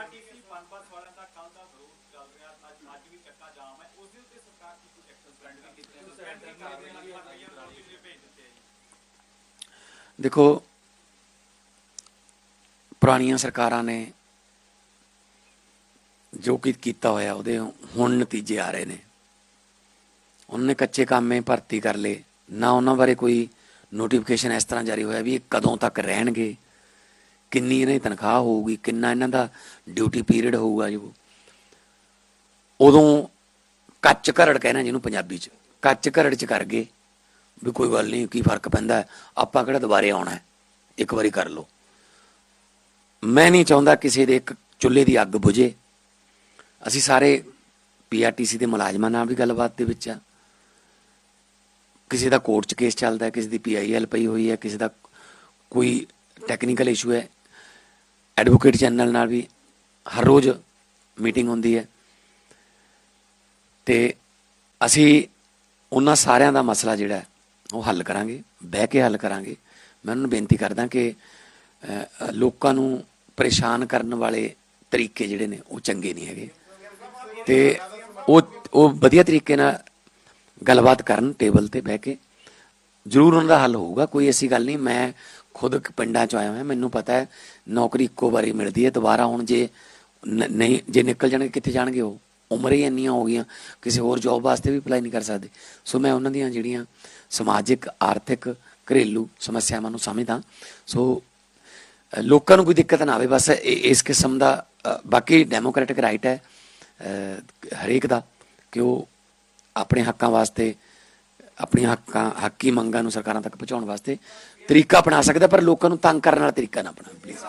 PRTC Punbus ਵਾਲਿਆਂ ਦਾ ਕੱਲ ਦਾ ਵਿਰੋਧ ਚੱਲ ਰਿਹਾ ਅੱਜ ਅੱਜ ਵੀ ਚੱਕਾ ਜਾਮ ਹੈ। ਉਸ ਦੇ ਉੱਤੇ ਸਰਕਾਰ ਕੀ ਕੁਝ ਐਕਸ਼ਨ ਸਪੈਂਡ ਵੀ ਕੀਤੇ ਨੇ ਸਪੈਂਡ ਵੀ ਕਰ ਰਹੀ ਨੂੰ ਭੇਜ ਦਿੱਤੇ ਜੀ। ਦੇਖੋ ਪੁਰਾਣੀਆਂ ਸਰਕਾਰਾਂ ਨੇ ਜੋ ਕਿ ਕੀਤਾ ਹੋਇਆ ਉਹਦੇ ਹੁਣ ਨਤੀਜੇ ਆ ਰਹੇ ਨੇ। ਉਹਨਾਂ ਨੇ ਕੱਚੇ ਕਾਮੇ ਭਰਤੀ ਕਰ ਲਏ। ਨਾ ਉਹਨਾਂ ਬਾਰੇ ਕੋਈ ਨੋਟੀਫਿਕੇਸ਼ਨ ਇਸ ਤਰ੍ਹਾਂ ਜਾਰੀ ਹੋਇਆ ਵੀ ਇਹ ਕਦੋਂ ਤੱਕ ਰਹਿਣਗੇ। ਕਿੰਨੀ ਇਹਨਾਂ ਦੀ ਤਨਖਾਹ ਹੋਊਗੀ, ਕਿੰਨਾ ਇਹਨਾਂ ਦਾ ਡਿਊਟੀ ਪੀਰੀਅਡ ਹੋਊਗਾ ਜੋ ਉਦੋਂ ਕੱਚ ਘਰੜ ਕਹਿਣਾ ਜਿਹਨੂੰ ਪੰਜਾਬੀ ਚ, ਕੱਚ ਘਰੜ ਚ ਕਰ ਗਏ, ਵੀ ਕੋਈ ਗੱਲ ਨਹੀਂ, ਕੀ ਫ਼ਰਕ ਪੈਂਦਾ ਆਪਾਂ ਕਿਹੜਾ ਦੁਬਾਰੇ ਆਉਣਾ ਹੈ? ਇੱਕ ਵਾਰੀ ਕਰ ਲਓ। ਮੈਂ ਨਹੀਂ ਚਾਹੁੰਦਾ ਕਿਸੇ ਦੇ ਇੱਕ ਚੁੱਲ੍ਹੇ ਦੀ ਅੱਗ ਬੁਝੇ। ਅਸੀਂ ਸਾਰੇ ਪੀਆਰਟੀਸੀ ਦੇ ਮੁਲਾਜ਼ਮਾਂ ਨਾਲ ਵੀ ਗੱਲਬਾਤ ਦੇ ਵਿੱਚ ਆ। ਕਿਸੇ ਦਾ ਕੋਰਟ 'ਚ ਕੇਸ ਚੱਲਦਾ ਹੈ, ਕਿਸੇ ਦੀ ਪੀਆਈਐਲ ਪਈ ਹੋਈ ਹੈ, ਕਿਸੇ ਦਾ ਕੋਈ ਟੈਕਨੀਕਲ ਇਸ਼ੂ ਹੈ ਐਡਵੋਕੇਟ ਜਨਰਲ ਨਾਲ ਵੀ ਹਰ ਰੋਜ਼ ਮੀਟਿੰਗ ਹੁੰਦੀ ਹੈ। ਤੇ ਅਸੀਂ ਉਹਨਾਂ ਸਾਰਿਆਂ ਦਾ ਮਸਲਾ ਜਿਹੜਾ ਉਹ ਹੱਲ ਕਰਾਂਗੇ, ਬਹਿ ਕੇ ਹੱਲ ਕਰਾਂਗੇ। ਮੈਂ ਉਹਨਾਂ ਨੂੰ ਬੇਨਤੀ ਕਰਦਾ ਕਿ ਲੋਕਾਂ ਨੂੰ ਪਰੇਸ਼ਾਨ ਕਰਨ ਵਾਲੇ ਤਰੀਕੇ ਜਿਹੜੇ ਨੇ, ਉਹ ਚੰਗੇ ਨਹੀਂ ਹੈਗੇ। ਤੇ ਉਹ ਉਹ ਵਧੀਆ ਤਰੀਕੇ ਨਾਲ ਗੱਲਬਾਤ ਕਰਨ ਟੇਬਲ ਤੇ ਬਹਿ ਕੇ। ਜ਼ਰੂਰ ਉਹਨਾਂ ਦਾ ਹੱਲ ਹੋਊਗਾ, ਕੋਈ ਐਸੀ ਗੱਲ ਨਹੀਂ, ਮੈਂ ਖੁਦ ਪਿੰਡਾਂ ਚ ਆਇਆ ਹਾਂ ਮੈਨੂੰ ਪਤਾ ਹੈ, ਨੌਕਰੀ ਇੱਕੋ ਵਾਰੀ ਮਿਲਦੀ ਹੈ, ਦੁਬਾਰਾ ਹੁਣ ਜੇ ਨ- ਨਹੀਂ, ਜੇ ਨਿਕਲ ਜਾਣਗੇ, ਕਿੱਥੇ ਜਾਣਗੇ ਉਹ? ਉਮਰ ਹੀ ਇੰਨੀਆਂ ਹੋ ਗਈਆਂ, ਕਿਸੇ ਹੋਰ ਜੌਬ ਵਾਸਤੇ ਵੀ ਅਪਲਾਈ ਨਹੀਂ ਕਰ ਸਕਦੇ। ਸੋ ਮੈਂ ਉਹਨਾਂ ਦੀਆਂ ਜਿਹੜੀਆਂ ਸਮਾਜਿਕ, ਆਰਥਿਕ ਘਰੇਲੂ ਸਮੱਸਿਆਵਾਂ ਨੂੰ ਸਮਝਦਾ। ਸੋ ਲੋਕਾਂ ਨੂੰ ਕੋਈ ਦਿੱਕਤ ਨਾ ਆਵੇ, ਬਸ ਇਹ- ਇਸ ਕਿਸਮ ਦਾ ਬਾਕੀ ਡੈਮੋਕ੍ਰੈਟਿਕ ਰਾਈਟ ਹੈ ਹਰੇਕ ਦਾ, ਕਿ ਉਹ ਆਪਣੇ ਹੱਕਾਂ ਵਾਸਤੇ ਆਪਣੀਆਂ ਹੱਕਾਂ, ਹੱਕੀ ਮੰਗਾਂ ਨੂੰ ਸਰਕਾਰਾਂ ਤੱਕ ਪਹੁੰਚਾਉਣ ਵਾਸਤੇ ਤਰੀਕਾ ਅਪਣਾ ਸਕਦਾ ਪਰ ਲੋਕਾਂ ਨੂੰ ਤੰਗ ਕਰਨ ਵਾਲਾ ਤਰੀਕਾ ਨਾ ਅਪਣਾ ਪਲੀਜ਼